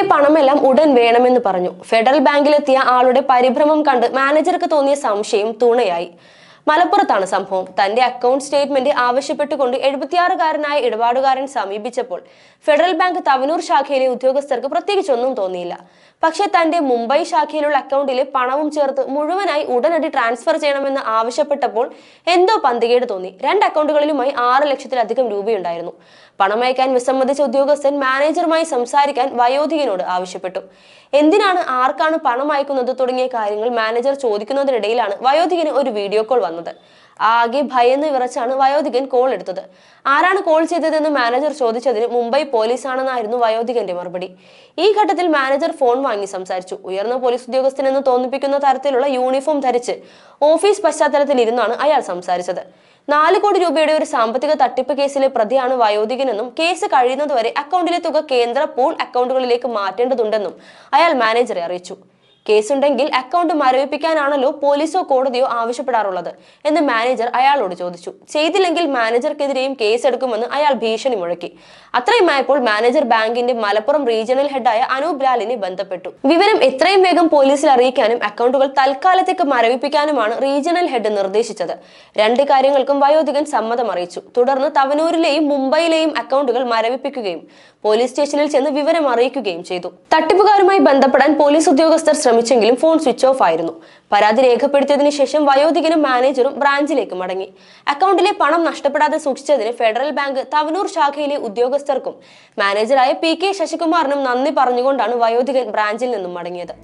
അക്കൗണ്ടിലെ പണമെല്ലാം ഉടൻ വേണമെന്ന് പറഞ്ഞു. ഫെഡറൽ ബാങ്കിലെത്തിയ ആളുടെ പരിഭ്രമം കണ്ട് മാനേജർക്ക് തോന്നിയ സംശയം തുണയായി. മലപ്പുറത്താണ് സംഭവം. തന്റെ അക്കൗണ്ട് സ്റ്റേറ്റ്മെന്റ് ആവശ്യപ്പെട്ടുകൊണ്ട് എഴുപത്തിയാറുകാരനായ ഇടപാടുകാരൻ സമീപിച്ചപ്പോൾ ഫെഡറൽ ബാങ്ക് തവനൂർ ശാഖയിലെ ഉദ്യോഗസ്ഥർക്ക് പ്രത്യേകിച്ചൊന്നും തോന്നിയില്ല. പക്ഷേ തന്റെ മുംബൈ ശാഖയിലുള്ള അക്കൗണ്ടിലെ പണവും ചേർത്ത് മുഴുവനായി ഉടനടി ട്രാൻസ്ഫർ ചെയ്യണമെന്ന് ആവശ്യപ്പെട്ടപ്പോൾ എന്തോ പന്തികേട് തോന്നി. രണ്ട് അക്കൗണ്ടുകളിലുമായി ആറ് ലക്ഷത്തിലധികം രൂപയുണ്ടായിരുന്നു. പണമയക്കാൻ വിസമ്മതിച്ച ഉദ്യോഗസ്ഥൻ മാനേജറുമായി സംസാരിക്കാൻ വയോധികനോട് ആവശ്യപ്പെട്ടു. എന്തിനാണ് ആർക്കാണ് പണം അയക്കുന്നത് തുടങ്ങിയ കാര്യങ്ങൾ മാനേജർ ചോദിക്കുന്നതിനിടയിലാണ് വയോധികന് ഒരു വീഡിയോ കോൾ വന്നത്. ആകെ ഭയന്ന് വിറച്ചാണ് വയോധികൻ കോൾ എടുത്തത്. ആരാണ് കോൾ ചെയ്തതെന്ന് മാനേജർ ചോദിച്ചതിന് മുംബൈ പോലീസാണെന്നായിരുന്നു വയോധികന്റെ മറുപടി. ഈ ഘട്ടത്തിൽ മാനേജർ ഫോൺ വാങ്ങി സംസാരിച്ചു. ഉയർന്ന പോലീസ് ഉദ്യോഗസ്ഥനെന്ന് തോന്നിപ്പിക്കുന്ന തരത്തിലുള്ള യൂണിഫോം ധരിച്ച് ഓഫീസ് പശ്ചാത്തലത്തിൽ ഇരുന്നാണ് അയാൾ സംസാരിച്ചത്. നാല് കോടി രൂപയുടെ ഒരു സാമ്പത്തിക തട്ടിപ്പ് കേസിലെ പ്രതിയാണ് വയോധികനെന്നും കേസ് കഴിയുന്നതുവരെ അക്കൗണ്ടിലെ തുക കേന്ദ്ര പൂൾ അക്കൗണ്ടുകളിലേക്ക് മാറ്റേണ്ടതുണ്ടെന്നും അയാൾ മാനേജറെ അറിയിച്ചു. കേസുണ്ടെങ്കിൽ അക്കൗണ്ട് മരവിപ്പിക്കാനാണല്ലോ പോലീസോ കോടതിയോ ആവശ്യപ്പെടാറുള്ളത് എന്ന് മാനേജർ അയാളോട് ചോദിച്ചു. ചെയ്തില്ലെങ്കിൽ മാനേജർക്കെതിരെയും കേസെടുക്കുമെന്ന് അയാൾ ഭീഷണി മുഴക്കി. അത്രയുമായപ്പോൾ മാനേജർ ബാങ്കിന്റെ മലപ്പുറം റീജിയണൽ ഹെഡായ അനൂപ് ലാലിനെ ബന്ധപ്പെട്ടു. വിവരം എത്രയും വേഗം പോലീസിൽ അറിയിക്കാനും അക്കൗണ്ടുകൾ തൽക്കാലത്തേക്ക് മരവിപ്പിക്കാനുമാണ് റീജിയണൽ ഹെഡ് നിർദ്ദേശിച്ചത്. രണ്ട് കാര്യങ്ങൾക്കും വയോധികൻ സമ്മതം അറിയിച്ചു. തുടർന്ന് തവനൂരിലെയും മുംബൈയിലെയും അക്കൗണ്ടുകൾ മരവിപ്പിക്കുകയും പോലീസ് സ്റ്റേഷനിൽ ചെന്ന് വിവരം അറിയിക്കുകയും ചെയ്തു. തട്ടിപ്പുകാരുമായി ബന്ധപ്പെടാൻ പോലീസ് ഉദ്യോഗസ്ഥർ ശ്രമിച്ചെങ്കിലും ഫോൺ സ്വിച്ച് ഓഫ് ആയിരുന്നു. പരാതി രേഖപ്പെടുത്തിയതിനു ശേഷം വയോധികനും മാനേജറും ബ്രാഞ്ചിലേക്ക് മടങ്ങി. അക്കൗണ്ടിലെ പണം നഷ്ടപ്പെടാതെ സൂക്ഷിച്ചതിന് ഫെഡറൽ ബാങ്ക് തവനൂർ ശാഖയിലെ ഉദ്യോഗസ്ഥർക്കും മാനേജറായ പി കെ ശശികുമാറിനും നന്ദി പറഞ്ഞുകൊണ്ടാണ് വയോധികൻ ബ്രാഞ്ചിൽ നിന്നും മടങ്ങിയത്.